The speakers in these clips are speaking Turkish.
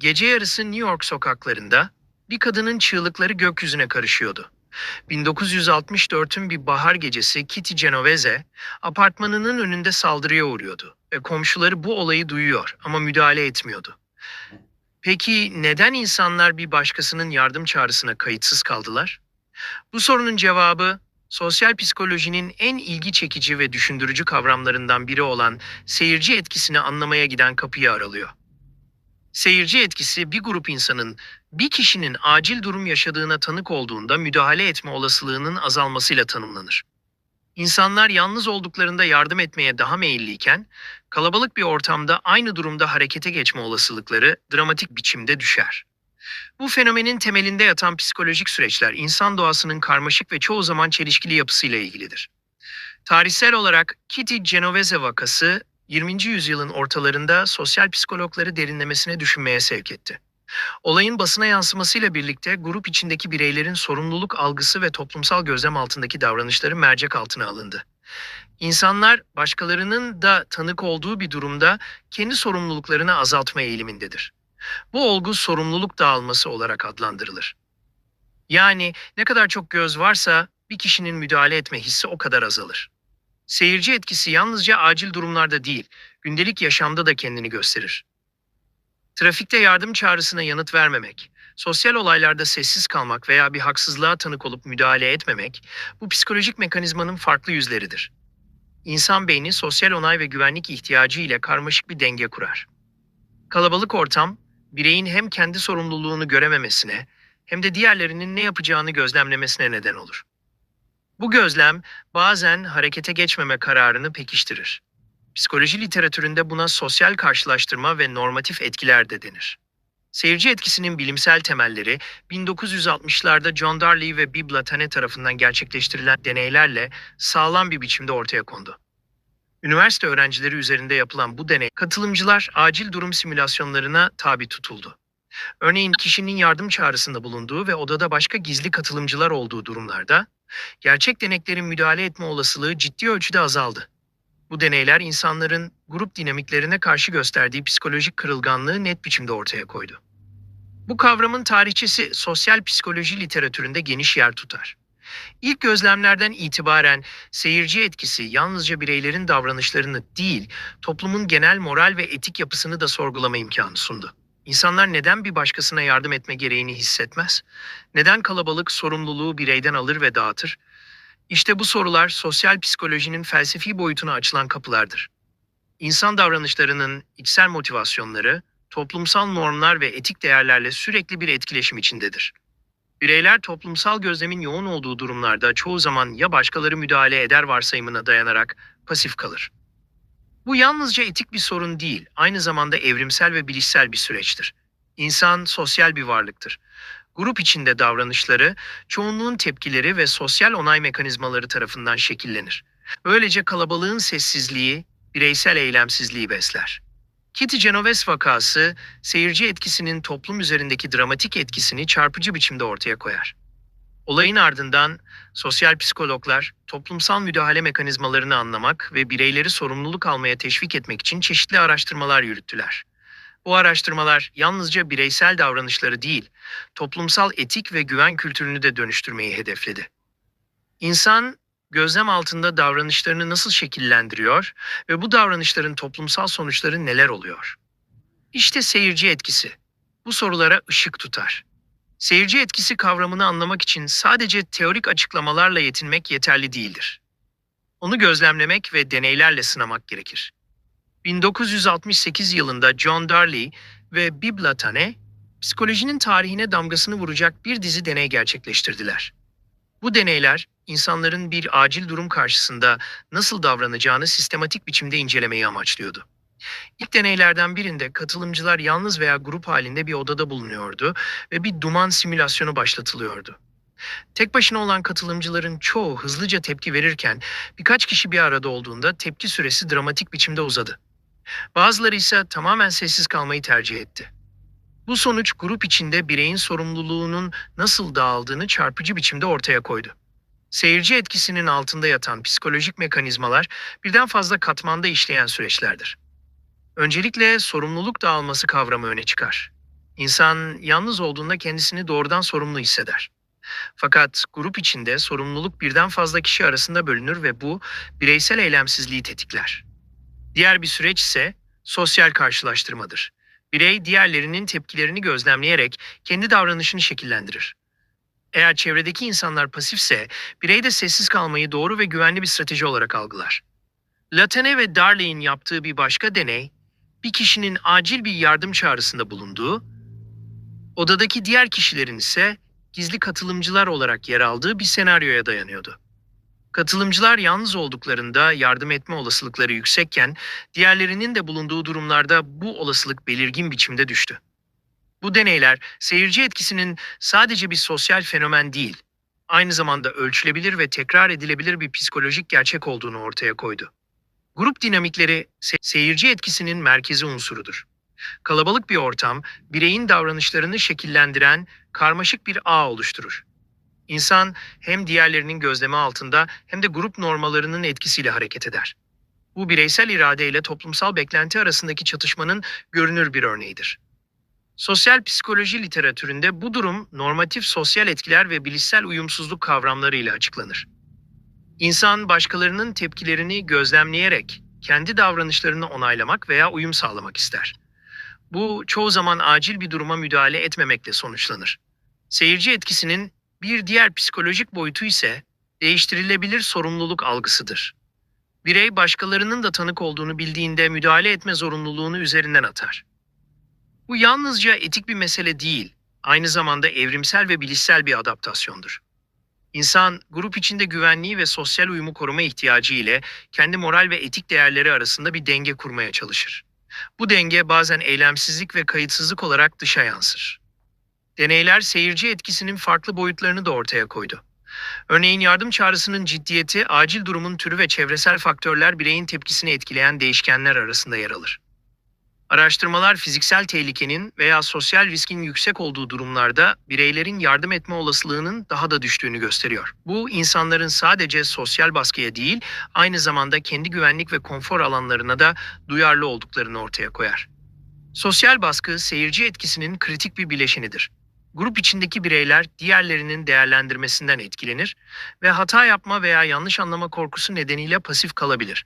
Gece yarısı New York sokaklarında bir kadının çığlıkları gökyüzüne karışıyordu. 1964'ün bir bahar gecesi Kitty Genovese apartmanının önünde saldırıya uğruyordu ve komşuları bu olayı duyuyor ama müdahale etmiyordu. Peki neden insanlar bir başkasının yardım çağrısına kayıtsız kaldılar? Bu sorunun cevabı sosyal psikolojinin en ilgi çekici ve düşündürücü kavramlarından biri olan seyirci etkisini anlamaya giden kapıyı aralıyor. Seyirci etkisi bir grup insanın bir kişinin acil durum yaşadığına tanık olduğunda müdahale etme olasılığının azalmasıyla tanımlanır. İnsanlar yalnız olduklarında yardım etmeye daha meyilliyken, kalabalık bir ortamda aynı durumda harekete geçme olasılıkları dramatik biçimde düşer. Bu fenomenin temelinde yatan psikolojik süreçler insan doğasının karmaşık ve çoğu zaman çelişkili yapısıyla ilgilidir. Tarihsel olarak Kitty Genovese vakası 20. yüzyılın ortalarında sosyal psikologları derinlemesine düşünmeye sevk etti. Olayın basına yansımasıyla birlikte grup içindeki bireylerin sorumluluk algısı ve toplumsal gözlem altındaki davranışları mercek altına alındı. İnsanlar başkalarının da tanık olduğu bir durumda kendi sorumluluklarını azaltma eğilimindedir. Bu olgu sorumluluk dağılması olarak adlandırılır. Yani ne kadar çok göz varsa bir kişinin müdahale etme hissi o kadar azalır. Seyirci etkisi yalnızca acil durumlarda değil, gündelik yaşamda da kendini gösterir. Trafikte yardım çağrısına yanıt vermemek, sosyal olaylarda sessiz kalmak veya bir haksızlığa tanık olup müdahale etmemek, bu psikolojik mekanizmanın farklı yüzleridir. İnsan beyni sosyal onay ve güvenlik ihtiyacı ile karmaşık bir denge kurar. Kalabalık ortam, bireyin hem kendi sorumluluğunu görememesine hem de diğerlerinin ne yapacağını gözlemlemesine neden olur. Bu gözlem bazen harekete geçmeme kararını pekiştirir. Psikoloji literatüründe buna sosyal karşılaştırma ve normatif etkiler de denir. Seyirci etkisinin bilimsel temelleri 1960'larda John Darley ve Bibb Latane tarafından gerçekleştirilen deneylerle sağlam bir biçimde ortaya kondu. Üniversite öğrencileri üzerinde yapılan bu deney, katılımcılar acil durum simülasyonlarına tabi tutuldu. Örneğin kişinin yardım çağrısında bulunduğu ve odada başka gizli katılımcılar olduğu durumlarda, gerçek deneklerin müdahale etme olasılığı ciddi ölçüde azaldı. Bu deneyler insanların grup dinamiklerine karşı gösterdiği psikolojik kırılganlığı net biçimde ortaya koydu. Bu kavramın tarihçesi sosyal psikoloji literatüründe geniş yer tutar. İlk gözlemlerden itibaren seyirci etkisi yalnızca bireylerin davranışlarını değil, toplumun genel moral ve etik yapısını da sorgulama imkanı sundu. İnsanlar neden bir başkasına yardım etme gereğini hissetmez? Neden kalabalık sorumluluğu bireyden alır ve dağıtır? İşte bu sorular sosyal psikolojinin felsefi boyutuna açılan kapılardır. İnsan davranışlarının içsel motivasyonları, toplumsal normlar ve etik değerlerle sürekli bir etkileşim içindedir. Bireyler toplumsal gözlemin yoğun olduğu durumlarda çoğu zaman ya başkaları müdahale eder varsayımına dayanarak pasif kalır. Bu yalnızca etik bir sorun değil, aynı zamanda evrimsel ve bilişsel bir süreçtir. İnsan sosyal bir varlıktır. Grup içinde davranışları, çoğunluğun tepkileri ve sosyal onay mekanizmaları tarafından şekillenir. Böylece kalabalığın sessizliği, bireysel eylemsizliği besler. Kitty Genovese vakası, seyirci etkisinin toplum üzerindeki dramatik etkisini çarpıcı biçimde ortaya koyar. Olayın ardından sosyal psikologlar toplumsal müdahale mekanizmalarını anlamak ve bireyleri sorumluluk almaya teşvik etmek için çeşitli araştırmalar yürüttüler. Bu araştırmalar yalnızca bireysel davranışları değil, toplumsal etik ve güven kültürünü de dönüştürmeyi hedefledi. İnsan gözlem altında davranışlarını nasıl şekillendiriyor ve bu davranışların toplumsal sonuçları neler oluyor? İşte seyirci etkisi. Bu sorulara ışık tutar. Seyirci etkisi kavramını anlamak için sadece teorik açıklamalarla yetinmek yeterli değildir. Onu gözlemlemek ve deneylerle sınamak gerekir. 1968 yılında John Darley ve Bibb Latane, psikolojinin tarihine damgasını vuracak bir dizi deney gerçekleştirdiler. Bu deneyler, insanların bir acil durum karşısında nasıl davranacağını sistematik biçimde incelemeyi amaçlıyordu. İlk deneylerden birinde katılımcılar yalnız veya grup halinde bir odada bulunuyordu ve bir duman simülasyonu başlatılıyordu. Tek başına olan katılımcıların çoğu hızlıca tepki verirken birkaç kişi bir arada olduğunda tepki süresi dramatik biçimde uzadı. Bazıları ise tamamen sessiz kalmayı tercih etti. Bu sonuç grup içinde bireyin sorumluluğunun nasıl dağıldığını çarpıcı biçimde ortaya koydu. Seyirci etkisinin altında yatan psikolojik mekanizmalar birden fazla katmanda işleyen süreçlerdir. Öncelikle sorumluluk dağılması kavramı öne çıkar. İnsan yalnız olduğunda kendisini doğrudan sorumlu hisseder. Fakat grup içinde sorumluluk birden fazla kişi arasında bölünür ve bu bireysel eylemsizliği tetikler. Diğer bir süreç ise sosyal karşılaştırmadır. Birey diğerlerinin tepkilerini gözlemleyerek kendi davranışını şekillendirir. Eğer çevredeki insanlar pasifse, birey de sessiz kalmayı doğru ve güvenli bir strateji olarak algılar. Latane ve Darley'in yaptığı bir başka deney, bir kişinin acil bir yardım çağrısında bulunduğu, odadaki diğer kişilerin ise gizli katılımcılar olarak yer aldığı bir senaryoya dayanıyordu. Katılımcılar yalnız olduklarında yardım etme olasılıkları yüksekken, diğerlerinin de bulunduğu durumlarda bu olasılık belirgin biçimde düştü. Bu deneyler seyirci etkisinin sadece bir sosyal fenomen değil, aynı zamanda ölçülebilir ve tekrar edilebilir bir psikolojik gerçek olduğunu ortaya koydu. Grup dinamikleri se- seyirci etkisinin merkezi unsurudur. Kalabalık bir ortam, bireyin davranışlarını şekillendiren karmaşık bir ağ oluşturur. İnsan hem diğerlerinin gözleme altında hem de grup normalarının etkisiyle hareket eder. Bu bireysel irade ile toplumsal beklenti arasındaki çatışmanın görünür bir örneğidir. Sosyal psikoloji literatüründe bu durum normatif sosyal etkiler ve bilişsel uyumsuzluk kavramları ile açıklanır. İnsan başkalarının tepkilerini gözlemleyerek kendi davranışlarını onaylamak veya uyum sağlamak ister. Bu çoğu zaman acil bir duruma müdahale etmemekle sonuçlanır. Seyirci etkisinin bir diğer psikolojik boyutu ise değiştirilebilir sorumluluk algısıdır. Birey başkalarının da tanık olduğunu bildiğinde müdahale etme zorunluluğunu üzerinden atar. Bu yalnızca etik bir mesele değil, aynı zamanda evrimsel ve bilişsel bir adaptasyondur. İnsan, grup içinde güvenliği ve sosyal uyumu koruma ihtiyacı ile kendi moral ve etik değerleri arasında bir denge kurmaya çalışır. Bu denge bazen eylemsizlik ve kayıtsızlık olarak dışa yansır. Deneyler seyirci etkisinin farklı boyutlarını da ortaya koydu. Örneğin yardım çağrısının ciddiyeti, acil durumun türü ve çevresel faktörler bireyin tepkisini etkileyen değişkenler arasında yer alır. Araştırmalar fiziksel tehlikenin veya sosyal riskin yüksek olduğu durumlarda bireylerin yardım etme olasılığının daha da düştüğünü gösteriyor. Bu insanların sadece sosyal baskıya değil, aynı zamanda kendi güvenlik ve konfor alanlarına da duyarlı olduklarını ortaya koyar. Sosyal baskı seyirci etkisinin kritik bir bileşenidir. Grup içindeki bireyler diğerlerinin değerlendirmesinden etkilenir ve hata yapma veya yanlış anlama korkusu nedeniyle pasif kalabilir.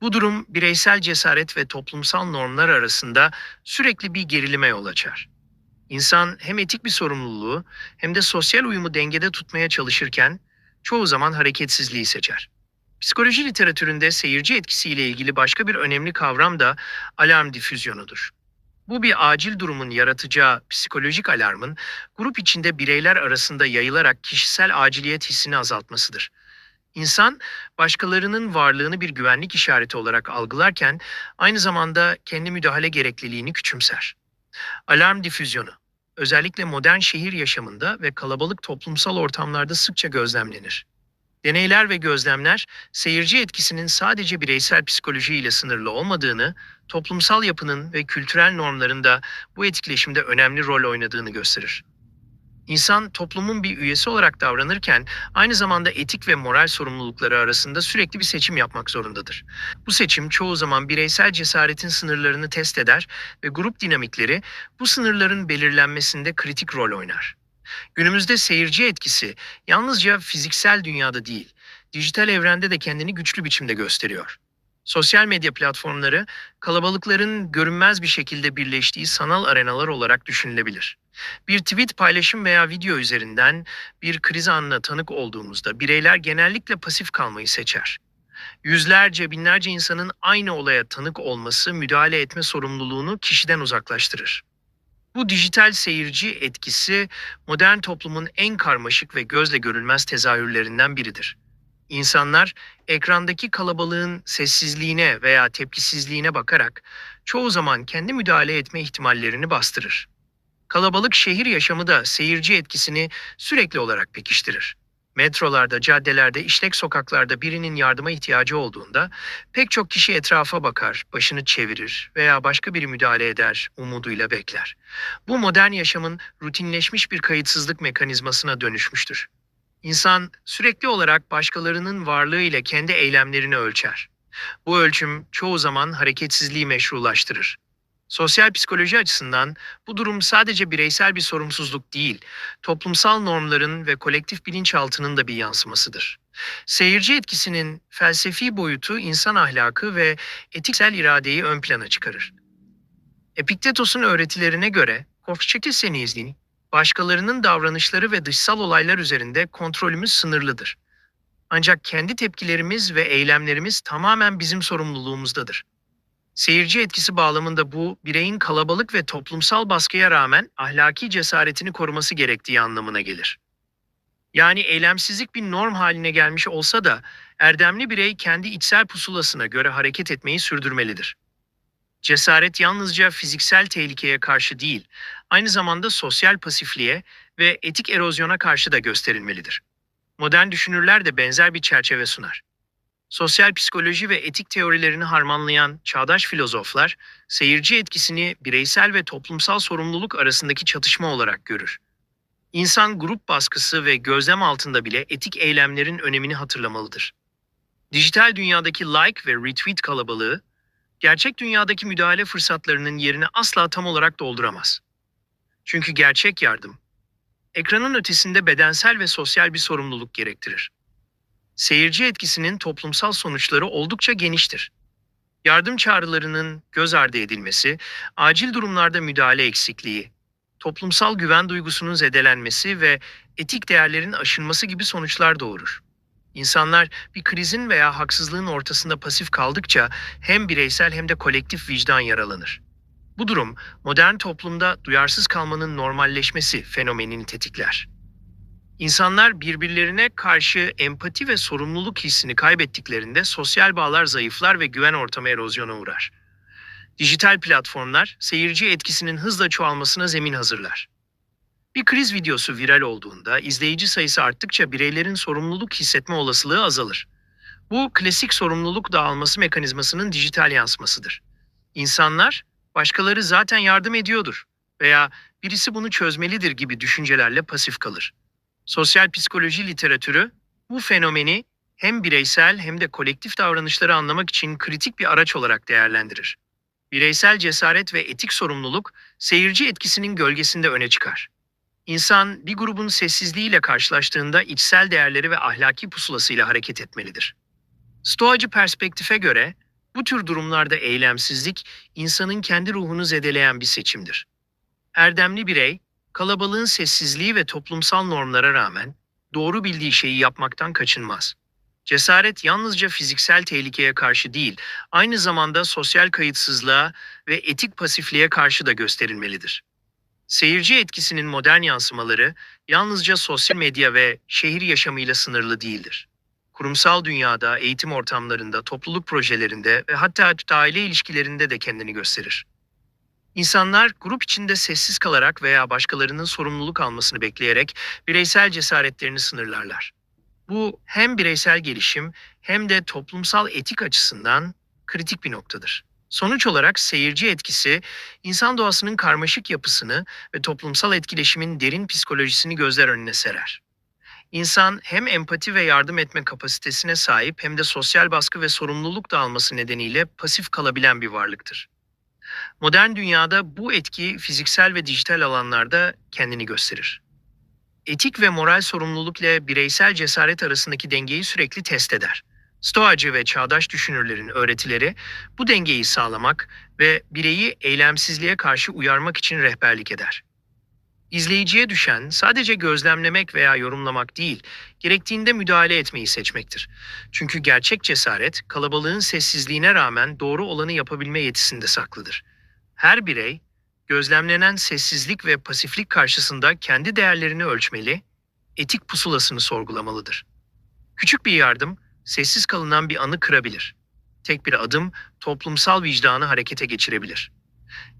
Bu durum bireysel cesaret ve toplumsal normlar arasında sürekli bir gerilime yol açar. İnsan hem etik bir sorumluluğu hem de sosyal uyumu dengede tutmaya çalışırken çoğu zaman hareketsizliği seçer. Psikoloji literatüründe seyirci etkisiyle ilgili başka bir önemli kavram da alarm difüzyonudur. Bu bir acil durumun yaratacağı psikolojik alarmın grup içinde bireyler arasında yayılarak kişisel aciliyet hissini azaltmasıdır. İnsan başkalarının varlığını bir güvenlik işareti olarak algılarken aynı zamanda kendi müdahale gerekliliğini küçümser. Alarm difüzyonu özellikle modern şehir yaşamında ve kalabalık toplumsal ortamlarda sıkça gözlemlenir. Deneyler ve gözlemler seyirci etkisinin sadece bireysel psikolojiyle sınırlı olmadığını, toplumsal yapının ve kültürel normların da bu etkileşimde önemli rol oynadığını gösterir. İnsan toplumun bir üyesi olarak davranırken aynı zamanda etik ve moral sorumlulukları arasında sürekli bir seçim yapmak zorundadır. Bu seçim çoğu zaman bireysel cesaretin sınırlarını test eder ve grup dinamikleri bu sınırların belirlenmesinde kritik rol oynar. Günümüzde seyirci etkisi yalnızca fiziksel dünyada değil, dijital evrende de kendini güçlü biçimde gösteriyor. Sosyal medya platformları kalabalıkların görünmez bir şekilde birleştiği sanal arenalar olarak düşünülebilir. Bir tweet paylaşım veya video üzerinden bir kriz anına tanık olduğumuzda bireyler genellikle pasif kalmayı seçer. Yüzlerce, binlerce insanın aynı olaya tanık olması müdahale etme sorumluluğunu kişiden uzaklaştırır. Bu dijital seyirci etkisi modern toplumun en karmaşık ve gözle görülmez tezahürlerinden biridir. İnsanlar ekrandaki kalabalığın sessizliğine veya tepkisizliğine bakarak çoğu zaman kendi müdahale etme ihtimallerini bastırır. Kalabalık şehir yaşamı da seyirci etkisini sürekli olarak pekiştirir. Metrolarda, caddelerde, işlek sokaklarda birinin yardıma ihtiyacı olduğunda pek çok kişi etrafa bakar, başını çevirir veya başka biri müdahale eder, umuduyla bekler. Bu modern yaşamın rutinleşmiş bir kayıtsızlık mekanizmasına dönüşmüştür. İnsan sürekli olarak başkalarının varlığı ile kendi eylemlerini ölçer. Bu ölçüm çoğu zaman hareketsizliği meşrulaştırır. Sosyal psikoloji açısından bu durum sadece bireysel bir sorumsuzluk değil, toplumsal normların ve kolektif bilinçaltının da bir yansımasıdır. Seyirci etkisinin felsefi boyutu insan ahlakı ve etiksel iradeyi ön plana çıkarır. Epiktetos'un öğretilerine göre Kofçekisenizliğin, başkalarının davranışları ve dışsal olaylar üzerinde kontrolümüz sınırlıdır. Ancak kendi tepkilerimiz ve eylemlerimiz tamamen bizim sorumluluğumuzdadır. Seyirci etkisi bağlamında bu, bireyin kalabalık ve toplumsal baskıya rağmen ahlaki cesaretini koruması gerektiği anlamına gelir. Yani eylemsizlik bir norm haline gelmiş olsa da erdemli birey kendi içsel pusulasına göre hareket etmeyi sürdürmelidir. Cesaret yalnızca fiziksel tehlikeye karşı değil, aynı zamanda sosyal pasifliğe ve etik erozyona karşı da gösterilmelidir. Modern düşünürler de benzer bir çerçeve sunar. Sosyal psikoloji ve etik teorilerini harmanlayan çağdaş filozoflar, seyirci etkisini bireysel ve toplumsal sorumluluk arasındaki çatışma olarak görür. İnsan grup baskısı ve gözlem altında bile etik eylemlerin önemini hatırlamalıdır. Dijital dünyadaki like ve retweet kalabalığı, gerçek dünyadaki müdahale fırsatlarının yerini asla tam olarak dolduramaz. Çünkü gerçek yardım, ekranın ötesinde bedensel ve sosyal bir sorumluluk gerektirir. Seyirci etkisinin toplumsal sonuçları oldukça geniştir. Yardım çağrılarının göz ardı edilmesi, acil durumlarda müdahale eksikliği, toplumsal güven duygusunun zedelenmesi ve etik değerlerin aşınması gibi sonuçlar doğurur. İnsanlar bir krizin veya haksızlığın ortasında pasif kaldıkça hem bireysel hem de kolektif vicdan yaralanır. Bu durum modern toplumda duyarsız kalmanın normalleşmesi fenomenini tetikler. İnsanlar birbirlerine karşı empati ve sorumluluk hissini kaybettiklerinde sosyal bağlar zayıflar ve güven ortamı erozyona uğrar. Dijital platformlar seyirci etkisinin hızla çoğalmasına zemin hazırlar. Bir kriz videosu viral olduğunda izleyici sayısı arttıkça bireylerin sorumluluk hissetme olasılığı azalır. Bu klasik sorumluluk dağılması mekanizmasının dijital yansımasıdır. İnsanlar başkaları zaten yardım ediyordur veya birisi bunu çözmelidir gibi düşüncelerle pasif kalır. Sosyal psikoloji literatürü bu fenomeni hem bireysel hem de kolektif davranışları anlamak için kritik bir araç olarak değerlendirir. Bireysel cesaret ve etik sorumluluk seyirci etkisinin gölgesinde öne çıkar. İnsan bir grubun sessizliğiyle karşılaştığında içsel değerleri ve ahlaki pusulasıyla hareket etmelidir. Stoacı perspektife göre bu tür durumlarda eylemsizlik insanın kendi ruhunu zedeleyen bir seçimdir. Erdemli birey, kalabalığın sessizliği ve toplumsal normlara rağmen doğru bildiği şeyi yapmaktan kaçınmaz. Cesaret yalnızca fiziksel tehlikeye karşı değil, aynı zamanda sosyal kayıtsızlığa ve etik pasifliğe karşı da gösterilmelidir. Seyirci etkisinin modern yansımaları yalnızca sosyal medya ve şehir yaşamıyla sınırlı değildir. Kurumsal dünyada, eğitim ortamlarında, topluluk projelerinde ve hatta aile ilişkilerinde de kendini gösterir. İnsanlar grup içinde sessiz kalarak veya başkalarının sorumluluk almasını bekleyerek bireysel cesaretlerini sınırlarlar. Bu hem bireysel gelişim hem de toplumsal etik açısından kritik bir noktadır. Sonuç olarak seyirci etkisi, insan doğasının karmaşık yapısını ve toplumsal etkileşimin derin psikolojisini gözler önüne serer. İnsan hem empati ve yardım etme kapasitesine sahip hem de sosyal baskı ve sorumluluk dağılması nedeniyle pasif kalabilen bir varlıktır. Modern dünyada bu etki fiziksel ve dijital alanlarda kendini gösterir. Etik ve moral sorumluluk ile bireysel cesaret arasındaki dengeyi sürekli test eder. Stoacı ve çağdaş düşünürlerin öğretileri bu dengeyi sağlamak ve bireyi eylemsizliğe karşı uyarmak için rehberlik eder. İzleyiciye düşen sadece gözlemlemek veya yorumlamak değil, gerektiğinde müdahale etmeyi seçmektir. Çünkü gerçek cesaret kalabalığın sessizliğine rağmen doğru olanı yapabilme yetisinde saklıdır. Her birey gözlemlenen sessizlik ve pasiflik karşısında kendi değerlerini ölçmeli, etik pusulasını sorgulamalıdır. Küçük bir yardım sessiz kalınan bir anı kırabilir. Tek bir adım toplumsal vicdanı harekete geçirebilir.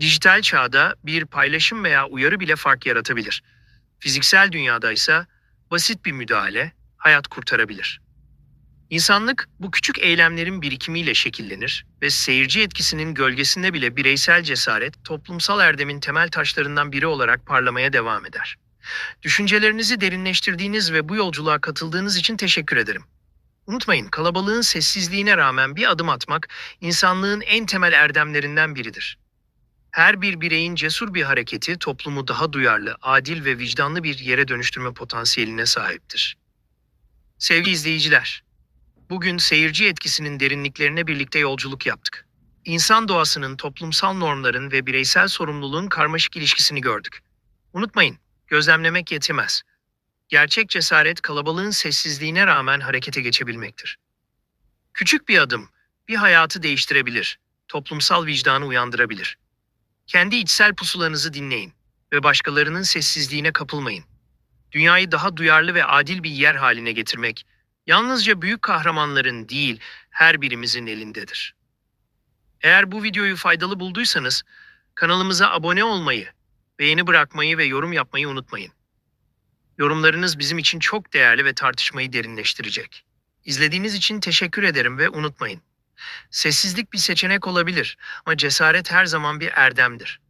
Dijital çağda bir paylaşım veya uyarı bile fark yaratabilir. Fiziksel dünyada ise basit bir müdahale hayat kurtarabilir. İnsanlık bu küçük eylemlerin birikimiyle şekillenir ve seyirci etkisinin gölgesinde bile bireysel cesaret toplumsal erdemin temel taşlarından biri olarak parlamaya devam eder. Düşüncelerinizi derinleştirdiğiniz ve bu yolculuğa katıldığınız için teşekkür ederim. Unutmayın, kalabalığın sessizliğine rağmen bir adım atmak insanlığın en temel erdemlerinden biridir. Her bir bireyin cesur bir hareketi toplumu daha duyarlı, adil ve vicdanlı bir yere dönüştürme potansiyeline sahiptir. Sevgili izleyiciler, bugün seyirci etkisinin derinliklerine birlikte yolculuk yaptık. İnsan doğasının, toplumsal normların ve bireysel sorumluluğun karmaşık ilişkisini gördük. Unutmayın, gözlemlemek yetemez. Gerçek cesaret kalabalığın sessizliğine rağmen harekete geçebilmektir. Küçük bir adım bir hayatı değiştirebilir, toplumsal vicdanı uyandırabilir. Kendi içsel pusulanızı dinleyin ve başkalarının sessizliğine kapılmayın. Dünyayı daha duyarlı ve adil bir yer haline getirmek yalnızca büyük kahramanların değil, her birimizin elindedir. Eğer bu videoyu faydalı bulduysanız kanalımıza abone olmayı, beğeni bırakmayı ve yorum yapmayı unutmayın. Yorumlarınız bizim için çok değerli ve tartışmayı derinleştirecek. İzlediğiniz için teşekkür ederim ve unutmayın. Sessizlik bir seçenek olabilir ama cesaret her zaman bir erdemdir.